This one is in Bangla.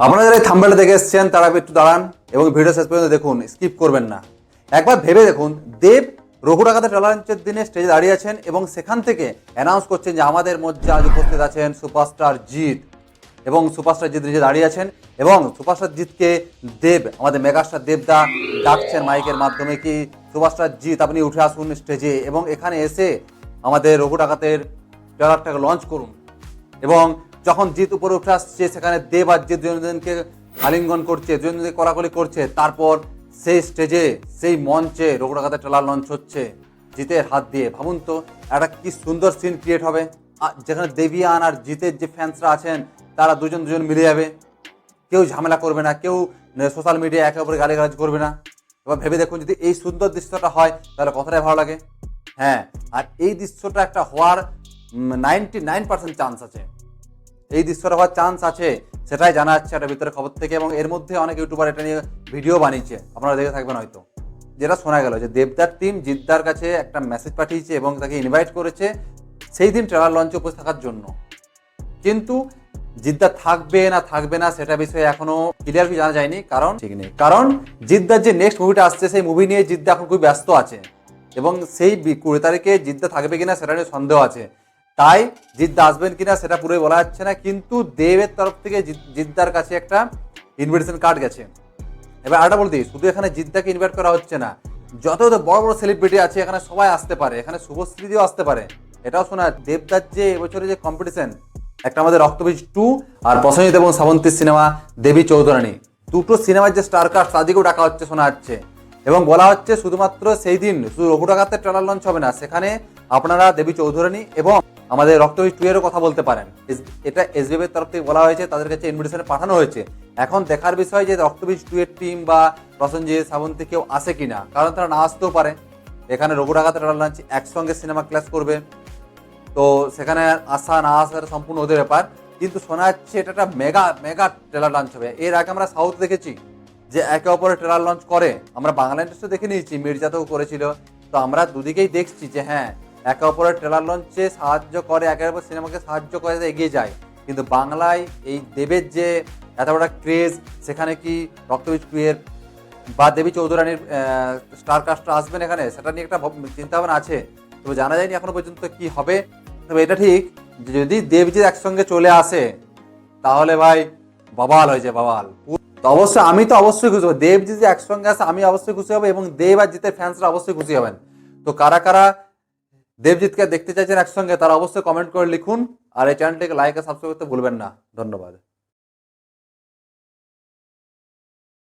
আপনারা যারা এই থাম্বেলটা দেখে এসছেন, তারা একটু দাঁড়ান এবং ভিডিও শেষ পর্যন্ত দেখুন স্কিপ করবেন না। একবার ভেবে দেখুন, দেব রঘু ডাকাতের টলারেন্সের দিনে স্টেজে দাঁড়িয়ে আছেন এবং সেখান থেকে অ্যানাউন্স করছেন যে আমাদের মধ্যে আজ উপস্থিত আছেন সুপারস্টার জিৎ। এবং সুপারস্টার জিৎ নিজে দাঁড়িয়ে আছেন এবং সুপারস্টার জিৎকে দেব, আমাদের মেগাস্টার দেবদা ডাকছেন মাইকের মাধ্যমে কি সুপারস্টার জিৎ, আপনি উঠে আসুন স্টেজে এবং এখানে এসে আমাদের রঘু ডাকাতের ট্রেলারটাকে লঞ্চ করুন। এবং যখন জিত উপরে উঠে আসছে, সেখানে দেব আর জিৎ দুজনকে আলিঙ্গন করছে, দুজনকে কলাকলি করছে, তারপর সেই স্টেজে সেই মঞ্চে রঘু ডাকাতের ট্রেলার লঞ্চ হচ্ছে জিতের হাত দিয়ে। ভাবুন তো, একটা কি সুন্দর সিন ক্রিয়েট হবে। যেখানে দেবিয়ান আর জিতের যে ফ্যান্সরা আছেন, তারা দুজন দুজন মিলে যাবে। কেউ ঝামেলা করবে না, কেউ সোশ্যাল মিডিয়া একে অপরে গালিগালাজ করবে না। এবার ভেবে দেখুন, যদি এই সুন্দর দৃশ্যটা হয়, তাহলে কতটাই ভালো লাগে। হ্যাঁ আর এই দৃশ্যটা একটা হওয়ার নাইনটি নাইন পার্সেন্ট চান্স আছে। এই দৃশ্যটা হওয়ার চান্স আছে, সেটাই জানা যাচ্ছে একটা ভিতরে খবর থেকে এবং এর মধ্যে অনেক ইউটিউবার এটা নিয়ে ভিডিও বানিয়েছে। আপনারা দেখে থাকবেন হয়তো। যেটা শোনা গেল যে দেবদার টিম জিদ্দার কাছে একটা মেসেজ পাঠিয়েছে এবং তাকে ইনভাইট করেছে সেই দিন ট্রেলার লঞ্চে উপস্থিত থাকার জন্য। কিন্তু জিদ্দা থাকবে না থাকবে না সেটা বিষয়ে এখনও ক্লিয়ার জানা যায়নি, কারণ ঠিক নেই। কারণ জিদ্দার যে নেক্সট মুভিটা আসছে, সেই মুভি নিয়ে জিদ্দা এখন খুব ব্যস্ত আছে এবং সেই কুড়ি তারিখে জিদ্দা থাকবে কিনা সেটা নিয়ে সন্দেহ আছে। তাই জিদ্দা আসবেন কিনা সেটা পুরোই বলা যাচ্ছে না, কিন্তু দেবের তরফ থেকে জিদ- জিদ্দার কাছে একটা ইনভিটেশন কার্ড গেছে। এবার আরেকটা বলতে শুধু এখানে জিদ্দাকে ইনভাইট করা হচ্ছে না, যত যত বড় বড় সেলিব্রিটি আছে এখানে সবাই আসতে পারে, এখানে শুভশ্রীদিও আসতে পারে। এটাও শোনা, দেবদার যে এবছরে যে কম্পিটিশন একটা আমাদের রক্তবীজ টু আর প্রসেনজিৎ এবং শ্রাবন্তীর সিনেমা দেবী চৌধুরানী। দুটো সিনেমার যে স্টার কাস্ট তাদেরকেও ডাকা হচ্ছে, শোনা যাচ্ছে। এবং বলা হচ্ছে শুধুমাত্র সেই দিন, শুধু রঘু ডাকাতের ট্রেলার লঞ্চ হবে না, সেখানে আপনারা দেবী চৌধুরানী এবং আমাদের রক্তবীজ টু এরও কথা বলতে পারেন। এটা এসবিএফ তরফ থেকে বলা হয়েছে, তাদের কাছে ইনভিটেশন পাঠানো হয়েছে। এখন দেখার বিষয় যে রক্তবীজ টু এর টিম বা প্রসেনজিৎ শ্রাবন্তী কেউ আসে কিনা, কারণ তারা না আসতেও পারে। এখানে রঘু ডাকাতের ট্রেলার লঞ্চ একসঙ্গে সিনেমা ক্লাস করবে। তো সেখানে আসা না আসার সম্পূর্ণ ওদের ব্যাপার। কিন্তু শোনা যাচ্ছে এটা একটা মেগা মেগা ট্রেলার লঞ্চ হবে। এর আগে আমরা সাউথ দেখেছি যে একে অপরের ট্রেলার লঞ্চ করে। আমরা বাংলা ইন্ডাস্ট্রি দেখে নিয়েছি মির্জাতেও করেছিল। তো আমরা দুদিকেই দেখছি যে হ্যাঁ একে অপরের ট্রেলার লঞ্চে সাহায্য করে, একে অপর সিনেমাকে সাহায্য করে এগিয়ে যায়। কিন্তু বাংলায় এই দেবের যে এত বড় ক্রেজ সেখানে কি রক্তবীজ টুয়ের বা দেবী চৌধুরানীর স্টার কাস্টরা আসবেন এখানে? সেটা নিয়ে একটা চিন্তাভাবনা আছে। তবে জানা যায়নি এখনও পর্যন্ত কি হবে। তবে এটা ঠিক যদি দেবজিৎ একসঙ্গে চলে আসে, তাহলে ভাই বাবাল হয়েছে বাবাল। তো অবশ্যই আমি তো অবশ্যই খুশি হব। দেব যদি একসঙ্গে আসে, আমি অবশ্যই খুশি হব এবং দেব আর জিতের ফ্যান্সরা অবশ্যই খুশি হবেন। তো কারা কারা দেবজিৎকে দেখতে চাইছেন একসঙ্গে, তারা অবশ্যই কমেন্ট করে লিখুন। আর এই চ্যানেলটিকে লাইক আর সাবস্ক্রাইব করতে ভুলবেন না। ধন্যবাদ।